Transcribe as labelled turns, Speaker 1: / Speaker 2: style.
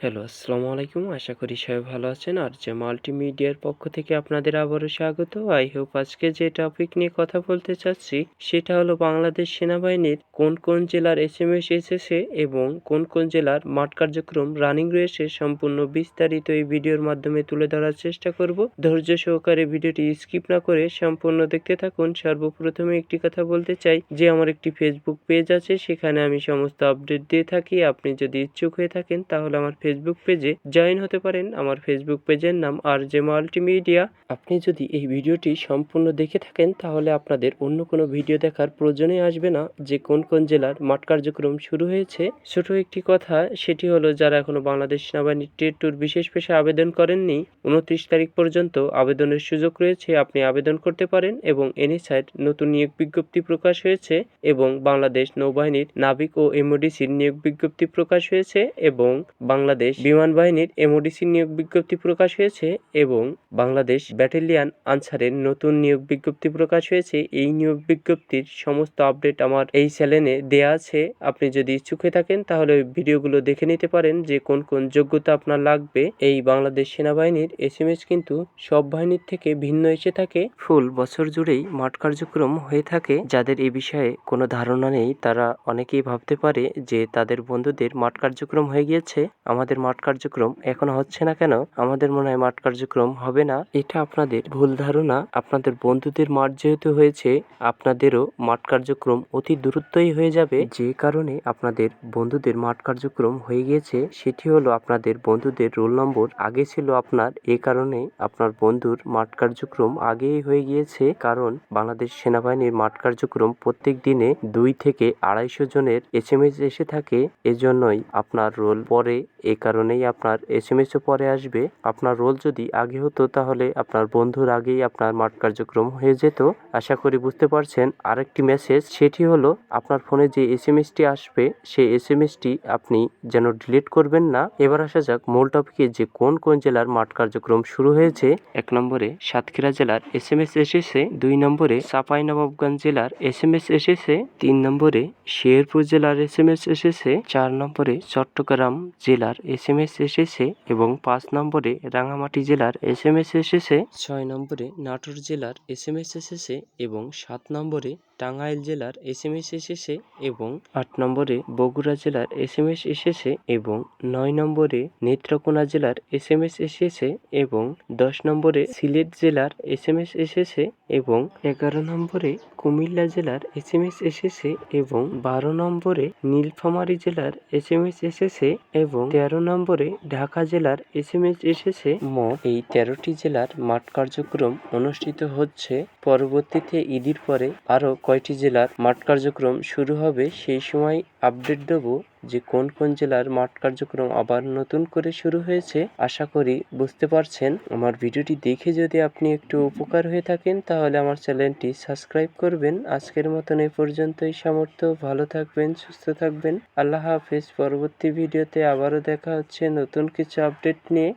Speaker 1: Hello, আসসালামু আলাইকুম। আশা করি সবাই ভালো আছেন। আর যে মাল্টিমিডিয়ার পক্ষ থেকে আপনাদের আবারও স্বাগত। আই হোপ আজকে যে টপিক নিয়ে কথা বলতে চাচ্ছি, সেটা হলো বাংলাদেশ সেনাবাহিনীর কোন কোন জেলার এস এম এস এসেছে এবং কোন কোন জেলার মাঠ কার্যক্রম রানিং রয়েছে সম্পূর্ণ বিস্তারিত এই ভিডিওর মাধ্যমে তুলে ধরার চেষ্টা করব। ধৈর্য সহকারে ভিডিওটি স্কিপ না করে সম্পূর্ণ দেখতে থাকুন। সর্বপ্রথমে একটি কথা বলতে চাই, যে আমার একটি ফেসবুক পেজ আছে, সেখানে আমি সমস্ত আপডেট দিয়ে থাকি। আপনি যদি ইচ্ছুক হয়ে থাকেন, তাহলে আমার ফেসবুক পেজে জয়েন হতে পারেন। আমার ফেসবুক পেজের নাম আর জে মাল্টিমিডিয়া আপনি যদি এই ভিডিওটি সম্পূর্ণ দেখে থাকেন, তাহলে আপনাদের অন্য কোনো ভিডিও দেখার প্রয়োজনে আসবে না। যে কোন কোন জেলার মাঠ কার্যক্রম শুরু হয়েছে, ছোট একটি কথা, সেটি হলো যারা এখনও বাংলাদেশ সেনাবাহিনীর টেট টুর বিশেষ পেশায় আবেদন করেননি, উনত্রিশ তারিখ পর্যন্ত আবেদনের সুযোগ রয়েছে, আপনি আবেদন করতে পারেন এবং এনএসআইড নতুন নিয়োগ বিজ্ঞপ্তি প্রকাশ হয়েছে এবং বাংলাদেশ নৌবাহিনীর নাবিক ও এমওডিসির নিয়োগ বিজ্ঞপ্তি প্রকাশ হয়েছে এবং বাংলাদেশ বিমান বাহিনীর এমওডিসির নিয়োগ বিজ্ঞপ্তি প্রকাশ হয়েছে এবং বাংলাদেশ ব্যাটালিয়ান আনসারের নতুন নিয়োগ বিজ্ঞপ্তি প্রকাশ হয়েছে। এই নিয়োগ বিজ্ঞপ্তির সমস্ত আপডেট আমার এই চ্যানেলে দেয়া আছে। আপনি যদি ইচ্ছুক হয়ে থাকেন তাহলে ওই ভিডিওগুলো দেখে নিতে পারেন যে কোন কোন যোগ্যতা আপনার লাগবে। এই বাংলাদেশ সেনাবাহিনীর এস এম এস কিন্তু সব বাহিনীর থেকে ভিন্ন এসে থাকে। ফুল বছর জুড়েই মাঠ কার্যক্রম হয়ে থাকে। যাদের এই বিষয়ে কোনো ধারণা নেই, তারা অনেকেই ভাবতে পারে যে তাদের বন্ধুদের মাঠ কার্যক্রম হয়ে গিয়েছে। আমাদের মাঠ কার্যক্রম এখনও হচ্ছে না কেন? আমাদের মনে হয় মাঠ কার্যক্রম হবে না। এটা আপনাদের ভুল ধারণা। আপনাদের বন্ধুদের মাঠ যেহেতু হয়েছে, আপনাদেরও মাঠ কার্যক্রম অতি দূরত্বই হয়ে যাবে। যে কারণে আপনাদের বন্ধুদের মাঠ কার্যক্রম হয়ে গিয়েছে, সেটি হলো আপনাদের বন্ধুদের রোল নম্বর। আগে ছিল আপনার, এ কারণে আপনার বন্ধুর মাঠ কার্যক্রম আগেই হয়ে গিয়েছে। কারণ বাংলাদেশ সেনাবাহিনীর মাঠ কার্যক্রম প্রত্যেক দিনে দুই থেকে আড়াইশো জনের এস এম এস এসে থাকে। এজন্যই আপনার রোল পরে এ কারণেই আপনার এস এম এসও পরে আসবে। আপনার রোল যদি আগে হতো তাহলে আপনার বন্ধুর আগেই আপনার মাঠ কার্যক্রম হয়ে যেত। আশা করি বুঝতে পারছেন। আরেকটি মেসেজ সেটি হলো, আপনার ফোনে যে এস এম এসটি আসবে, সেই এস এম এসটি আপনি যেন ডিলিট করবেন না। এবার আসা যাক মূল টপিকে যে কোন কোন জেলার মাঠ কার্যক্রম শুরু হয়েছে। এক নম্বরে সাতক্ষীরা জেলার এস এম এস এসেছে। দুই নম্বরে চাঁপাইনবাবগঞ্জ জেলার এস এম এস এসেছে। তিন নম্বরে শেরপুর জেলার এস এম এস এসেছে। চার নম্বরে চট্টগ্রাম জেলার এস এম এস এসেছে এবং পাঁচ নম্বরে রাঙামাটি জেলার এস এম এস এসেছে, ছয় নম্বরে নাটোর জেলার এস এম এস এসেছে এবং সাত নম্বরে টাঙ্গাইল জেলার এস এম এস এসেছে এবং আট নম্বরে বগুড়া জেলার এস এম এস এসেছে এবং নয় নম্বরে নেত্রকোনা জেলার এস এম এস এসেছে এবং দশ নম্বরে সিলেট জেলার এস এম এস এসেছে এবং এগারো নম্বরে কুমিল্লা জেলার এস এম এস এসেছে এবং বারো নম্বরে নীলফামারী জেলার এস এম এস এসেছে এবং তেরো নম্বরে ঢাকা জেলার এস এম এস এসেছে। মোট এই তেরোটি জেলার মাঠ কার্যক্রম অনুষ্ঠিত হচ্ছে। পরবর্তীতে ঈদের পরে আরও কয়টি জেলার মাঠ কার্যক্রম শুরু হবে সেই সময় আপডেট দেবো যে কোন কোন জেলার মাঠ কার্যক্রম আবার নতুন করে শুরু হয়েছে। আশা করি বুঝতে পারছেন। আমার ভিডিওটি দেখে যদি আপনি একটু উপকার হয়ে থাকেন, তাহলে আমার চ্যানেলটি সাবস্ক্রাইব করবেন। আজকের মতন এই পর্যন্তই। সামর্থ্য ভালো থাকবেন, সুস্থ থাকবেন। আল্লাহ হাফেজ। পরবর্তী ভিডিওতে আবারও দেখা হচ্ছে নতুন কিছু আপডেট নিয়ে।